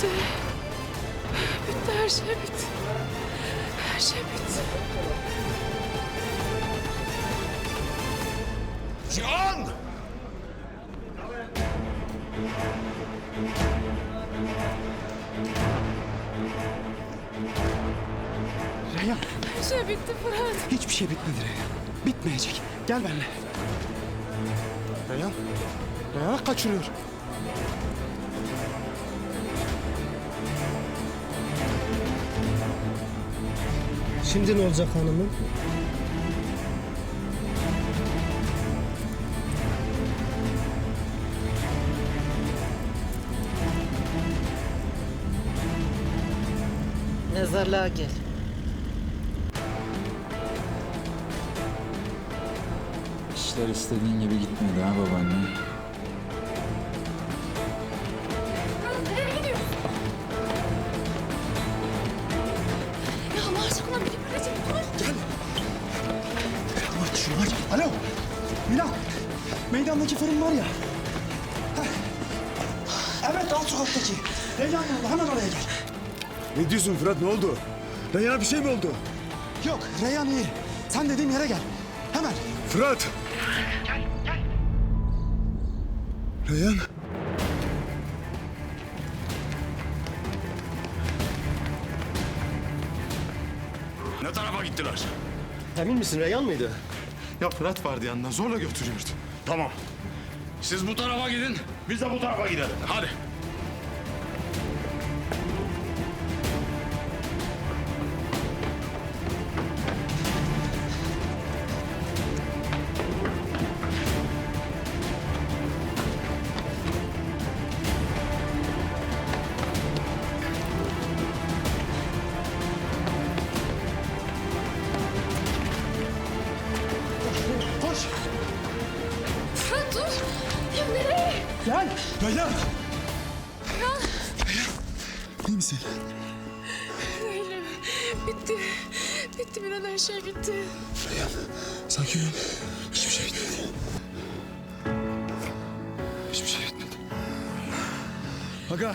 Bitti. Bitti her şey bitti. Her şey bitti. Cihan! Reyhan Her şey bitti Fırat. hiçbir şey bitmedi Reyhan. Bitmeyecek. Gel benimle. Reyhan. Reyhan kaçırıyor. Şimdi ne olacak hanımım? Mezarlığa gel. İşler istediğin gibi gitmedi ha babaanne. Meydandaki fırın var ya. Heh. Evet alt sokaktaki. Reyhan yanında hemen oraya gel. Ne diyorsun Fırat ne oldu? Reyhan'a bir şey mi oldu? Yok Reyhan iyi. Sen dediğim yere gel. Hemen. Fırat! Reyhan? Ne tarafa gittiler? Emin misin Reyhan mıydı? Ya Fırat vardı yanında zorla götürüyordu. Tamam. Siz bu tarafa gidin, biz de bu tarafa gidelim. Hadi. Gel. Reyhan! İyi misin? Değilim. Bitti. Bitti bir an her şey bitti. Sakin ol. Hiçbir şey bitmedi. Hiçbir şey bitmedi. Aga.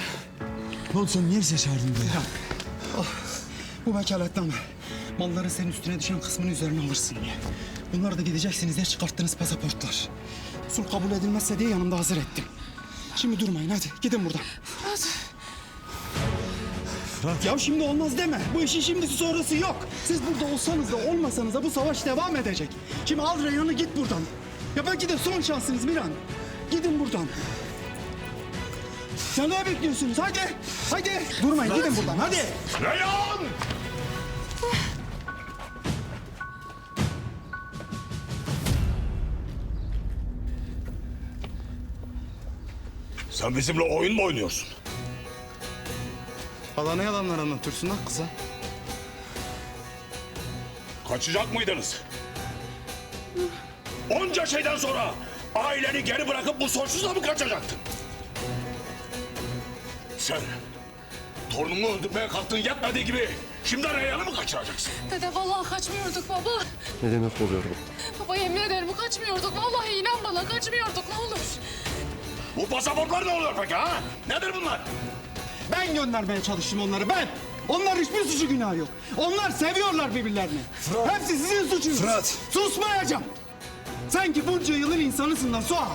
Ne oldu sen niye bize çağırdın buraya? Oh, bu vekaletten malların senin üstüne düşen kısmını üzerine alırsın diye. Bunlar da gideceksiniz diye çıkarttığınız pasaportlar. Sul kabul edilmezse diye yanımda hazır ettim. Şimdi durmayın hadi gidin buradan. Fırat. Ya şimdi olmaz deme. Bu işin şimdisi sonrası yok. Siz burada olsanız da olmasanız da bu savaş devam edecek. Şimdi al Reyhan'ı git buradan. Ya belki de son şansınız Miran. Gidin buradan. Ya ne bekliyorsunuz? Hadi. Hadi. Durmayın gidin buradan hadi. Reyhan! Sen bizimle oyun mu oynuyorsun? Hala ne yalanlar anlatıyorsun lan kıza? Kaçacak mıydınız? Onca şeyden sonra aileni geri bırakıp bu sonsuzla mı kaçacaktın? Sen torunumu öldürmeye kalktığın yetmediği gibi şimdi Reyhan'ı mı kaçıracaksın? Dede vallahi kaçmıyorduk baba. Ne demek oluyor bu? Baba yemin ederim kaçmıyorduk. Vallahi inan bana kaçmıyorduk ne olur. Bu pasaportlar ne oluyor peki ha? Nedir bunlar? Ben göndermeye çalıştım onları ben. Onlar hiçbir suçu günahı yok. Onlar seviyorlar birbirlerini. Hepsi sizin suçunuz. Fırat. Susmayacağım. Sen ki bunca yılın insanısın lan Suha.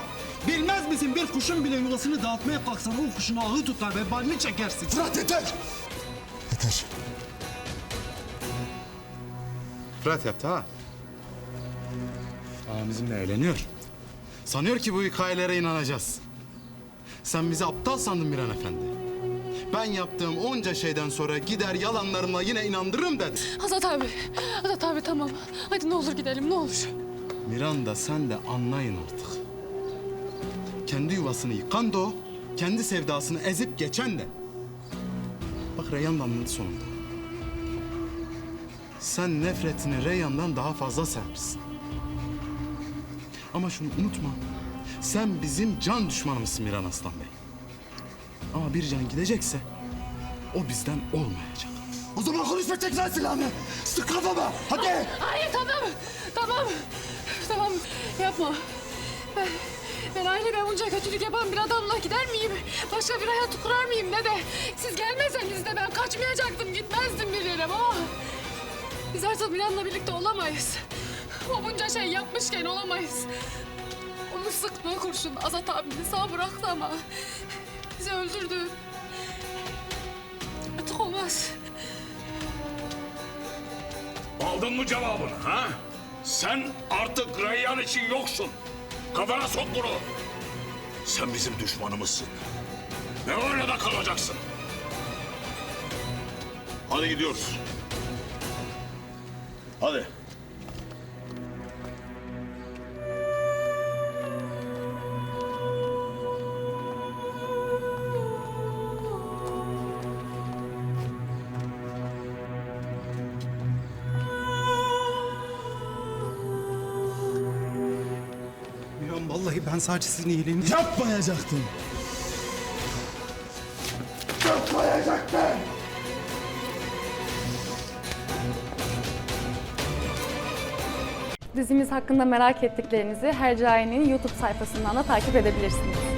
Bilmez misin bir kuşun bile yuvasını dağıtmaya kalksan o kuşun ağı tutar ve balini çekersin. Fırat yeter. Yeter. Fırat yaptı ha. Aa bizimle eğleniyor. Sanıyor ki bu hikayelere inanacağız. Sen bizi aptal sandın Miran Efendi. Ben yaptığım onca şeyden sonra gider yalanlarımla yine inandırırım dedi. Azat abi. Azat abi tamam. Hadi ne olur gidelim ne olur. Miranda sen de anlayın artık. Kendi yuvasını yıkan da o, kendi sevdasını ezip geçen de. Bak Reyhan da anladı sonunda. Sen nefretini Reyhan'dan daha fazla sevmişsin. Ama şunu unutma. Sen bizim can düşmanımızsın Miran Aslan Bey. Ama bir can gidecekse o bizden olmayacak. O zaman konuşma tekrar silahını. Sık kafama. Hadi. Hayır tamam. Tamam. Tamam yapma. Ben Ben aileme bunca kötülük yapan bir adamla gider miyim? Başka bir hayat kurar mıyım ne de? Siz gelmeseniz de ben kaçmayacaktım, gitmezdim bir yere ama... Biz artık Miran'la birlikte olamayız. O bunca şey yapmışken olamayız. Onu sıktığı kurşun Azat abini sağ bıraktı ama... Bizi öldürdü. Artık olmaz. Aldın mı cevabını ha? Sen artık Reyyan için yoksun. Kafana sok bunu. Sen bizim düşmanımızsın. Ve öyle de kalacaksın. Hadi gidiyoruz. Hadi. Vallahi ben sadece sizin iyiliğiniz... Yapmayacaktın. Dizimiz hakkında merak ettiklerinizi Hercai'nin YouTube sayfasından da takip edebilirsiniz.